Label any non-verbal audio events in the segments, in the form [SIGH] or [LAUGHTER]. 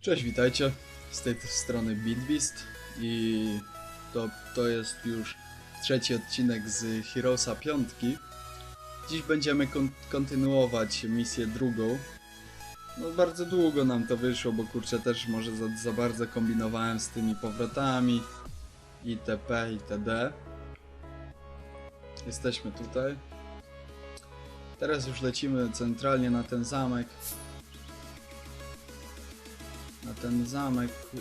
Cześć, witajcie. Z tej strony Beatbeast i to, to jest już trzeci odcinek z Heroesa 5. Dziś będziemy kon kontynuować misję drugą. No bardzo długo nam to wyszło, bo kurczę też może za, za bardzo kombinowałem z tymi powrotami itp. itd. Jesteśmy tutaj. Teraz już lecimy centralnie na ten zamek ten zamek, yy,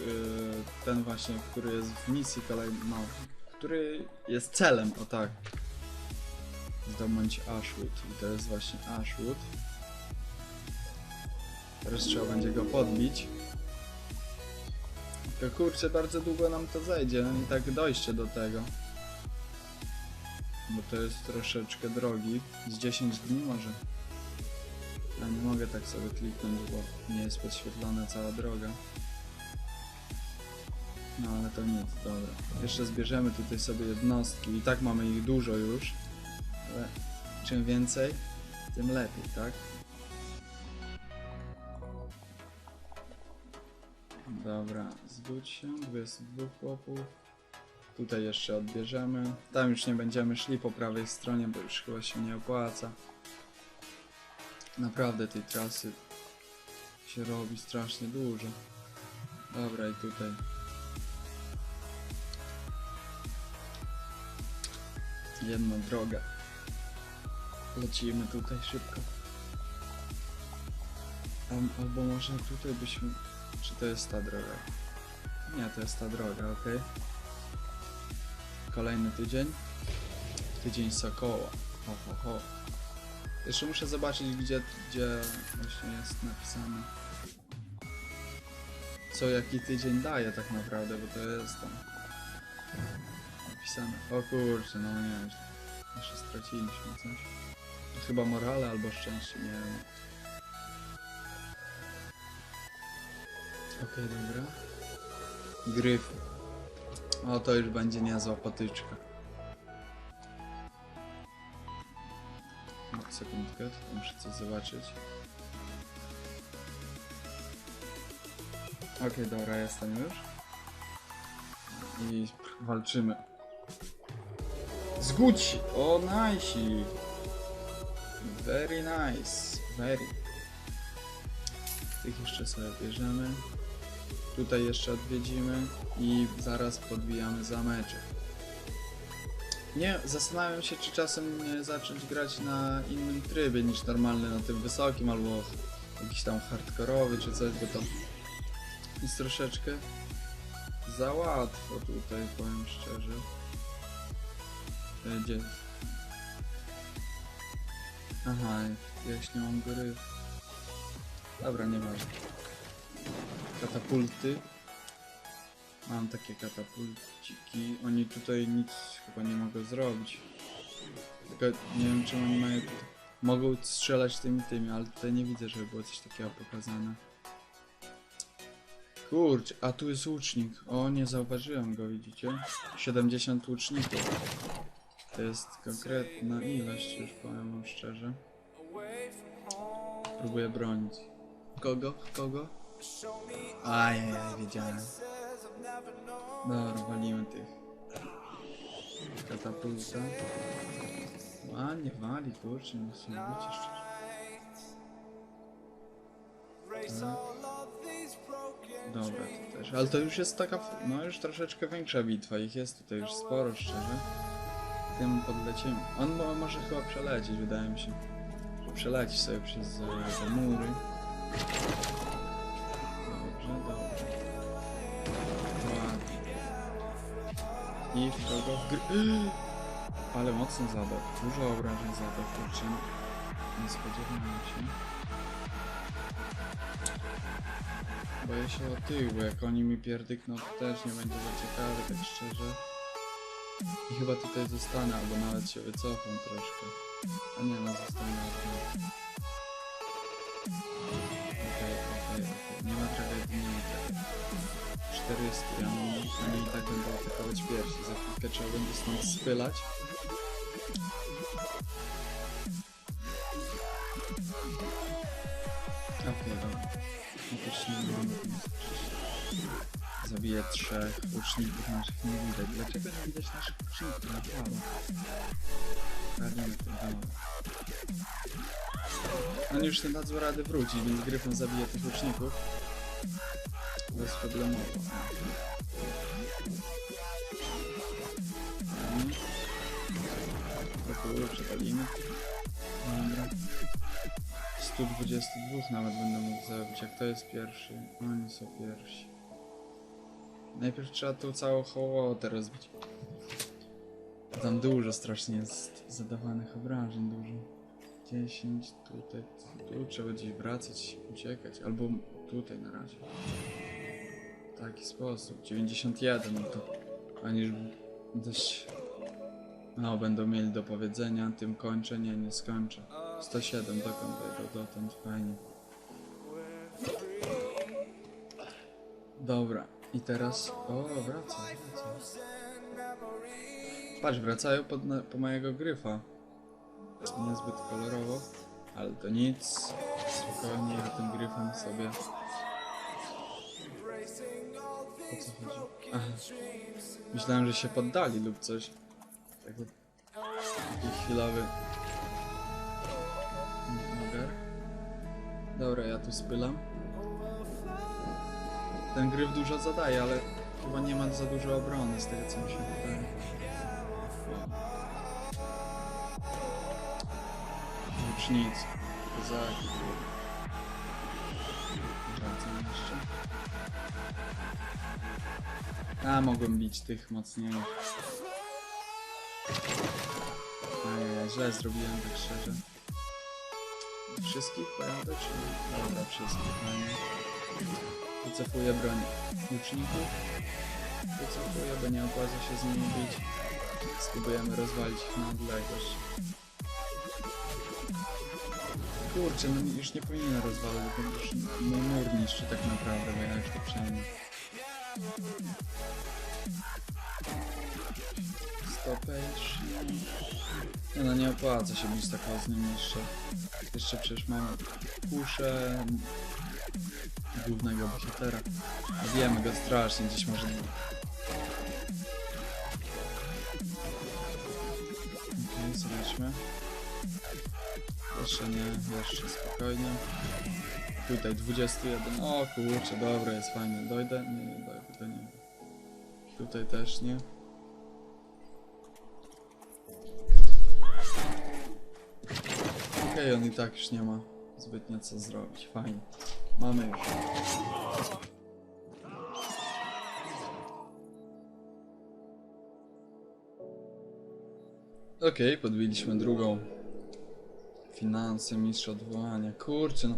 ten właśnie, który jest w misji kolejnej, no, który jest celem, o tak. Zdobądź Ashwood i to jest właśnie Ashwood. Teraz trzeba będzie go podbić. Tylko kurczę, bardzo długo nam to zejdzie, i tak dojście do tego. Bo to jest troszeczkę drogi, z 10 dni może. Ja nie mogę tak sobie kliknąć, bo nie jest podświetlona cała droga. No ale to nic, dobra. Jeszcze zbierzemy tutaj sobie jednostki. I tak mamy ich dużo już. Ale czym więcej, tym lepiej, tak? Dobra, zwróć się, 22 chłopów. Tutaj jeszcze odbierzemy. Tam już nie będziemy szli po prawej stronie, bo już chyba się nie opłaca. Naprawdę tej trasy się robi strasznie dużo. Dobra i tutaj. Jedna droga. Lecimy tutaj szybko. Albo może tutaj byśmy... Czy to jest ta droga? Nie, to jest ta droga, ok. Kolejny tydzień. Tydzień Sokoła. Ho, ho, ho. Jeszcze muszę zobaczyć, gdzie, gdzie właśnie jest napisane. Co jaki tydzień daje tak naprawdę, bo to jest tam napisane. O kurczę, no nie wiem. Jeszcze straciliśmy coś. Chyba morale albo szczęście, nie wiem. Okej, dobra. Gryf. O, to już będzie niezła potyczka. Sekundkę, tylko muszę coś zobaczyć. Okej, dobra, jestem już. I walczymy. Zgódź! O, nice! Very nice, very. Tych jeszcze sobie bierzemy. Tutaj jeszcze odwiedzimy i zaraz podbijamy zameczek. Nie, zastanawiam się, czy czasem nie zacząć grać na innym trybie niż normalny, na tym wysokim, albo jakiś tam hardkorowy, czy coś, bo to jest troszeczkę za łatwo tutaj, powiem szczerze. E, Gdzie? Aha, ja już nie mam góry. Dobra, nieważne. Katapulty. Mam takie katapulciki. Oni tutaj nic chyba nie mogą zrobić. Tylko nie wiem, czy oni mają... Mogą strzelać tymi tymi, ale tutaj nie widzę, żeby było coś takiego pokazane. Kurczę, a tu jest łucznik. O, nie zauważyłem go, widzicie? 70 łuczników. To jest konkretna ilość, już powiem wam szczerze. Próbuję bronić. Kogo? Kogo? Ajajaj, wiedziałem. Dobra, walimy tych. Katapulta. Ładnie wali, kurczę, musi być jeszcze. Tak. Dobra, to też. Ale to już jest taka, no już troszeczkę większa bitwa. Ich jest tutaj już sporo, szczerze. Tym podlecimy. On mo może chyba przelecieć, wydaje mi się. Że przeleci sobie przez e, mury. Dobrze, dobrze. I w kogo? W gry... [GASPS] Ale mocno zadał. Dużo obrażeń zadał, kurczę. Nie spodziewałem się. Boję się o tych, bo jak oni mi pierdykną, to też nie będzie za ciekawe, tak szczerze. I chyba tutaj zostanę, albo nawet się wycofam troszkę. A nie, no zostanę. Okej, okej, okej. Nie ma tragedii, nie ma tragedii. 400, ja mam, i tak będą atakować pierwsi. Za chwilkę trzeba będzie stąd spylać. Okej, dobra. Okej, łuczników. Zabiję trzech łuczników naszych nie widać. Dlaczego nie widać naszych łuczników? Naprawdę. Kradniemy to dało. Oni już nie dadzą rady wrócić, więc Gryfon zabije tych łuczników. Bezproblemowo. Mhm. Dobra. 122 nawet będę mógł zabić. Jak to jest pierwszy? Oni są pierwsi. Najpierw trzeba tu całą hołotę rozbić. Tam dużo strasznie jest zadawanych obrażeń, dużo. 10, tutaj, tu trzeba gdzieś wracać, uciekać, albo tutaj na razie. W taki sposób. 91, no to oni już dość... No, będą mieli do powiedzenia, tym kończę, nie, nie skończę. 107, dokąd dojdą, dotąd, fajnie. Dobra, i teraz... O, wraca, wraca. Patrz, wracają pod, po mojego gryfa. Niezbyt kolorowo, ale to nic. Spokojnie, ja tym gryfem sobie... O co chodzi? Aha. Myślałem, że się poddali lub coś. Taki, taki chwilowy... Ogar. Dobra, ja tu spylam. Ten gryf dużo zadaje, ale chyba nie ma za dużo obrony z tego co mi się wydaje. Łucznicy. Kozaki. Wracam jeszcze. A, mogłem bić tych mocniejszych. Źle zrobiłem tak szczerze. Wszystkich pojadę, czy... Dobra, wszystkich, fajnie. Wycofuję broń łuczników. Wycofuję, bo nie opłaca się z nimi bić. Spróbujemy rozwalić ich na odległość. Kurczę, no już nie powinienem rozwalać, bo już no, mur niszczy tak naprawdę, bo ja już to przejmę. Nie no, nie opłaca się bić takiego z nim jeszcze. Jeszcze przecież mamy kuszę głównego bohatera. No Wiemy go strasznie, gdzieś może... Okej, zobaczmy. Jeszcze nie, jeszcze spokojnie. Tutaj 21. O kurczę, dobra, jest fajnie. Dojdę? Nie, nie dojdę, nie. Tutaj też nie. Okej, on i tak już nie ma zbytnio co zrobić. Fajnie. Mamy już. Okej, podbiliśmy drugą. Finanse, mistrz odwołania. Kurczę, no.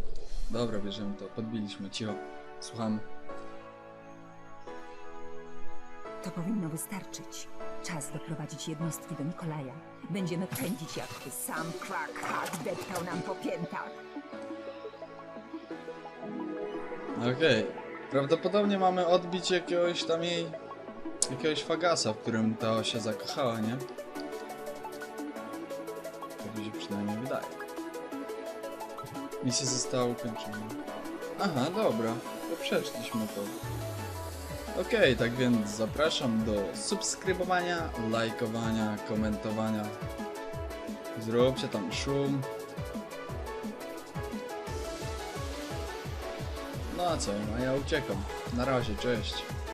Dobra, bierzemy to. Podbiliśmy. Cicho. Słuchamy. To powinno wystarczyć. Czas doprowadzić jednostki do Mikolaja. Będziemy pędzić, jakby sam Crack Hat deptał nam po piętach. Okej. Prawdopodobnie mamy odbić jakiegoś tam jej... Jakiegoś fagasa, w którym ta się zakochała, nie? Tak mi się przynajmniej wydaje. Misja została ukończona. Aha, dobra. To przeszliśmy to. Okej, tak więc zapraszam do subskrybowania, lajkowania, komentowania. Zróbcie tam szum. No a co, a ja uciekam. Na razie, cześć.